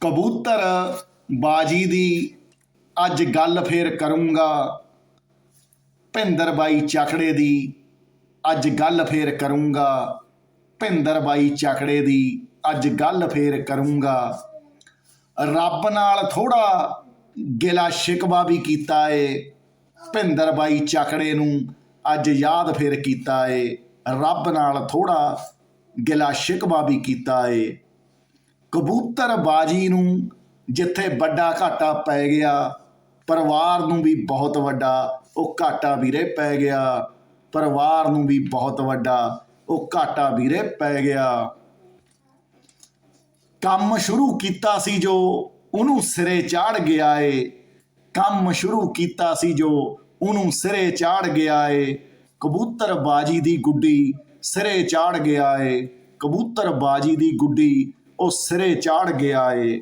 ਕਬੂਤਰ ਬਾਜੀ ਦੀ ਅੱਜ ਗੱਲ ਫੇਰ ਕਰੂੰਗਾ। ਭਿੰਦਰ ਬਾਈ ਚਾਖੜੇ ਦੀ ਅੱਜ ਗੱਲ ਫੇਰ ਕਰੂੰਗਾ। ਭਿੰਦਰ ਬਾਈ ਚਾਖੜੇ ਦੀ ਅੱਜ ਗੱਲ ਫੇਰ ਕਰੂੰਗਾ। ਰੱਬ ਨਾਲ ਥੋੜਾ ਗਿਲਾ ਸ਼ਿਕਵਾ ਵੀ ਕੀਤਾ ਏ। ਭਿੰਦਰ ਬਾਈ ਚਾਖੜੇ ਨੂੰ ਅੱਜ ਯਾਦ ਫੇਰ ਕੀਤਾ ਏ। ਰੱਬ ਨਾਲ ਥੋੜਾ ਗਿਲਾ ਸ਼ਿਕਵਾ ਵੀ ਕੀਤਾ ਏ। ਕਬੂਤਰ ਬਾਜੀ ਨੂੰ ਜਿੱਥੇ ਵੱਡਾ ਘਾਟਾ ਪੈ ਗਿਆ, ਪਰਿਵਾਰ ਨੂੰ ਵੀ ਬਹੁਤ ਵੱਡਾ ਉਹ ਘਾਟਾ ਵੀਰੇ ਪੈ ਗਿਆ। ਪਰਿਵਾਰ ਨੂੰ ਵੀ ਬਹੁਤ ਵੱਡਾ ਉਹ ਘਾਟਾ ਵੀਰੇ ਪੈ ਗਿਆ। ਕੰਮ ਸ਼ੁਰੂ ਕੀਤਾ ਸੀ ਜੋ ਉਹਨੂੰ ਸਿਰੇ ਚਾੜ ਗਿਆ ਏ। ਕੰਮ ਸ਼ੁਰੂ ਕੀਤਾ ਸੀ ਜੋ ਉਹਨੂੰ ਸਿਰੇ ਚਾੜ ਗਿਆ ਏ। ਕਬੂਤਰ ਬਾਜੀ ਦੀ ਗੁੱਡੀ ਸਿਰੇ ਚਾੜ ਗਿਆ ਏ। ਕਬੂਤਰ ਬਾਜੀ ਦੀ ਗੁੱਡੀ ਉਹ ਸਿਰੇ ਚਾੜ ਗਿਆ ਏ।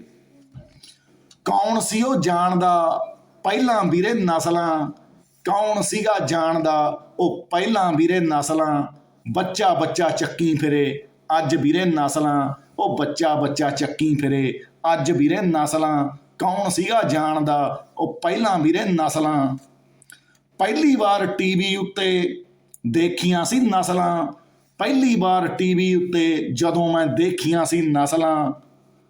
ਕੌਣ ਸੀ ਉਹ ਜਾਣਦਾ? ਪਹਿਲਾਂ ਵੀਰੇ ਨਸਲਾਂ। ਕੌਣ ਸੀਗਾ ਜਾਣਦਾ? ਉਹ ਪਹਿਲਾਂ ਵੀਰੇ ਨਸਲਾਂ। ਬੱਚਾ ਬੱਚਾ ਚੱਕੀ ਫਿਰੇ। ਅੱਜ ਵੀਰੇ ਨਸਲਾਂ। ਉਹ ਬੱਚਾ ਬੱਚਾ ਚੱਕੀ ਫਿਰੇ। ਅੱਜ ਵੀਰੇ ਨਸਲਾਂ। ਕੌਣ ਸੀਗਾ ਜਾਣਦਾ? ਉਹ ਪਹਿਲਾਂ ਵੀਰੇ ਨਸਲਾਂ। ਪਹਿਲੀ ਵਾਰ ਟੀਵੀ ਉੱਤੇ ਦੇਖੀਆਂ ਸੀ ਨਸਲਾਂ। ਪਹਿਲੀ ਵਾਰ ਟੀਵੀ ਉੱਤੇ ਜਦੋਂ ਮੈਂ ਦੇਖੀਆਂ ਸੀ ਨਸਲਾਂ,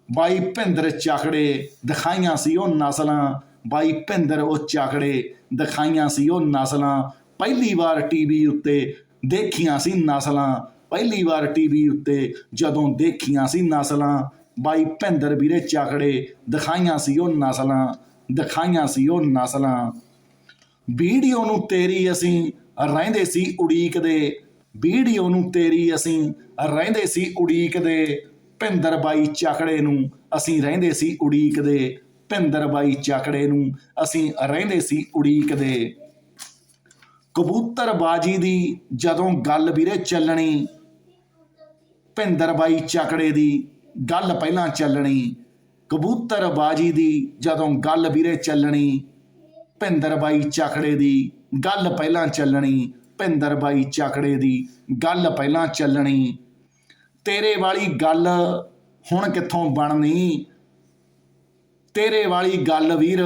ਬਾਈ ਭਿੰਦਰ ਚਾਖੜੇ ਦਿਖਾਈਆਂ ਸੀ ਉਹ ਨਸਲਾਂ, ਬਾਈ ਭਿੰਦਰ ਉਹ ਚਾਖੜੇ ਦਿਖਾਈਆਂ ਸੀ ਉਹ ਨਸਲਾਂ। ਪਹਿਲੀ ਵਾਰ ਟੀਵੀ ਉੱਤੇ ਦੇਖੀਆਂ ਸੀ ਨਸਲਾਂ, ਪਹਿਲੀ ਵਾਰ ਟੀਵੀ ਉੱਤੇ ਜਦੋਂ ਦੇਖੀਆਂ ਸੀ ਨਸਲਾਂ, ਬਾਈ ਭਿੰਦਰ ਵੀਰੇ ਚਾਖੜੇ ਦਿਖਾਈਆਂ ਸੀ ਉਹ ਨਸਲਾਂ, ਦਿਖਾਈਆਂ ਸੀ ਉਹ ਨਸਲਾਂ। ਵੀਡੀਓ ਨੂੰ ਤੇਰੀ ਅਸੀਂ ਰਹਿੰਦੇ ਸੀ ਉਡੀਕਦੇ ਵੀਡੀਓ ਨੂੰ ਤੇਰੀ ਅਸੀਂ ਰਹਿੰਦੇ ਸੀ ਉਡੀਕਦੇ ਭਿੰਦਰ ਬਾਈ ਚਾਕੜੇ ਨੂੰ। ਅਸੀਂ ਰਹਿੰਦੇ ਸੀ ਉਡੀਕਦੇ ਭਿੰਦਰ ਬਾਈ ਚਾਕੜੇ ਨੂੰ। ਅਸੀਂ ਰਹਿੰਦੇ ਸੀ ਉਡੀਕਦੇ ਕਬੂਤਰ ਬਾਜੀ ਦੀ ਜਦੋਂ ਗੱਲ ਵੀਰੇ ਚੱਲਣੀ, ਭਿੰਦਰ ਬਾਈ ਚਾਕੜੇ ਦੀ ਗੱਲ ਪਹਿਲਾਂ ਚੱਲਣੀ। ਕਬੂਤਰ ਬਾਜੀ ਦੀ ਜਦੋਂ ਗੱਲ ਵੀਰੇ ਚੱਲਣੀ, ਭਿੰਦਰ ਬਾਈ ਚਾਕੜੇ ਦੀ ਗੱਲ ਪਹਿਲਾਂ ਚੱਲਣੀ। ਭਿੰਦਰ ਬਾਈ ਚਾਖੜੇ ਦੀ ਗੱਲ ਪਹਿਲਾਂ ਚੱਲਣੀ। ਤੇਰੇ ਵਾਲੀ ਗੱਲ ਹੁਣ ਕਿੱਥੋਂ ਬਣਨੀ? ਤੇਰੇ ਵਾਲੀ ਗੱਲ ਵੀਰ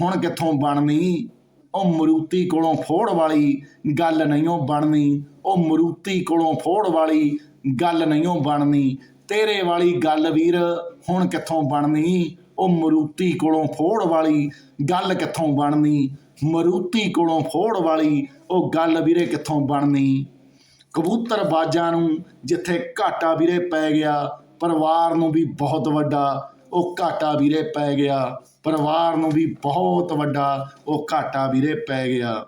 ਹੁਣ ਕਿੱਥੋਂ ਬਣਨੀ? ਉਹ ਮਰੂਤੀ ਕੋਲੋਂ ਫੋੜ ਵਾਲੀ ਗੱਲ ਨਹੀਂ ਉਹ ਬਣਨੀ। ਉਹ ਮਰੂਤੀ ਕੋਲੋਂ ਫੋੜ ਵਾਲੀ ਗੱਲ ਨਹੀਂ ਉਹ ਬਣਨੀ। ਤੇਰੇ ਵਾਲੀ ਗੱਲ ਵੀਰ ਹੁਣ ਕਿੱਥੋਂ ਬਣਨੀ? ਉਹ ਮਰੂਤੀ ਕੋਲੋਂ ਫੋੜ ਵਾਲੀ ਗੱਲ ਕਿੱਥੋਂ ਬਣਨੀ? ਮਰੂਤੀ ਕੋਲੋਂ ਫੋੜ ਵਾਲੀ ਉਹ ਗੱਲ ਵੀਰੇ ਕਿੱਥੋਂ ਬਣਨੀ? ਕਬੂਤਰ ਬਾਜਾਂ ਨੂੰ ਜਿੱਥੇ ਘਾਟਾ ਵੀਰੇ ਪੈ ਗਿਆ, ਪਰਿਵਾਰ ਨੂੰ ਵੀ ਬਹੁਤ ਵੱਡਾ, ਉਹ ਘਾਟਾ ਵੀਰੇ ਪੈ ਗਿਆ, ਪਰਿਵਾਰ ਨੂੰ ਵੀ ਬਹੁਤ ਵੱਡਾ, ਉਹ ਘਾਟਾ ਵੀਰੇ ਪੈ ਗਿਆ।